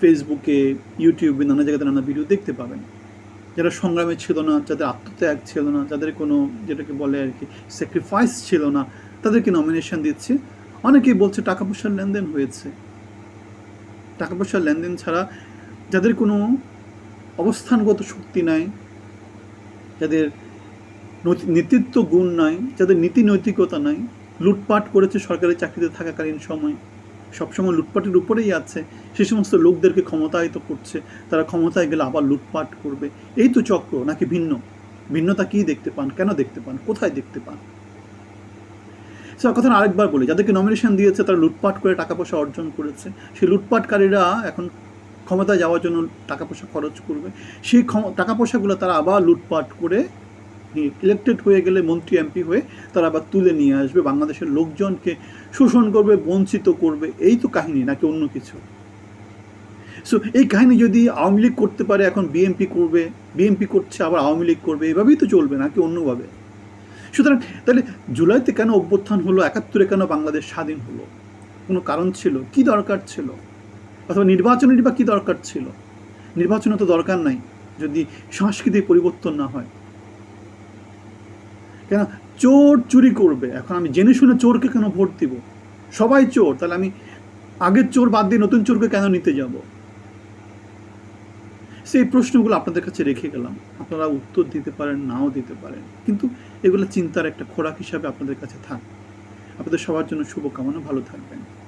ফেসবুকে ইউটিউবে নানা জায়গাতে নানা ভিডিও দেখতে পাবেন। যারা সংগ্রামে ছিল না, যাদের আত্মত্যাগ ছিল না, যাদের কোনো যেটাকে বলে আর কি স্যাক্রিফাইস ছিল না, তাদেরকে নমিনেশন দিচ্ছে। অনেকেই বলছে টাকা পয়সার লেনদেন হয়েছে। টাকা পয়সার লেনদেন ছাড়া যাদের কোনো অবস্থানগত শক্তি নাই, যাদের নেতৃত্ব গুণ নাই, যাদের নীতি নৈতিকতা নাই, লুটপাট করেছে সরকারি চাকরিতে থাকাকালীন সময় সবসময় লুটপাটের উপরেই আছে। সে সমস্ত লোকদেরকে ক্ষমতায়িত করছে। তারা ক্ষমতায় গেলে আবার লুটপাট করবে। এই তো চক্র, নাকি ভিন্ন? ভিন্নতা কী দেখতে পান? কেন দেখতে পান? কোথায় দেখতে পান? সে কথা আরেকবার বলি, যাদেরকে নমিনেশন দিয়েছে, তারা লুটপাট করে টাকা পয়সা অর্জন করেছে। সেই লুটপাটকারীরা এখন ক্ষমতায় যাওয়ার জন্য টাকা পয়সা খরচ করবে। সেই টাকা পয়সাগুলো তারা আবার লুটপাট করে ইলেক্টেড হয়ে গেলে মন্ত্রী এমপি হয়ে তারা আবার তুলে নিয়ে আসবে, বাংলাদেশের লোকজনকে শোষণ করবে, বঞ্চিত করবে, এই তো কাহিনী, নাকি অন্য কিছু? সো এই কাহিনী যদি আওয়ামী লীগ করতে পারে, এখন বিএমপি করবে বিএমপি করছে, আবার আওয়ামী লীগ করবে, এভাবেই তো চলবে, নাকি অন্যভাবে? সুতরাং, তাহলে জুলাইতে কেন অভ্যুত্থান হলো, একাত্তরে কেন বাংলাদেশ স্বাধীন হলো? কোনো কারণ ছিল? কি দরকার ছিল? অথবা নির্বাচনেরই বা কী দরকার ছিল? নির্বাচনে তো দরকার নাই, যদি সাংস্কৃতিক পরিবর্তন না হয়। কেন? চোর চুরি করবে। এখন আমি জেনে শুনে চোরকে কেন ভোট দিব? সবাই চোর, তাহলে আমি আগের চোর বাদ দিয়ে নতুন চোরকে কেন নিতে যাব? সেই প্রশ্নগুলো আপনাদের কাছে রেখে গেলাম। আপনারা উত্তর দিতে পারেন, নাও দিতে পারেন। কিন্তু এগুলো চিন্তার একটা খোরাক হিসাবে আপনাদের কাছে থাক। আপনাদের সবার জন্য শুভকামনা। ভালো থাকবেন।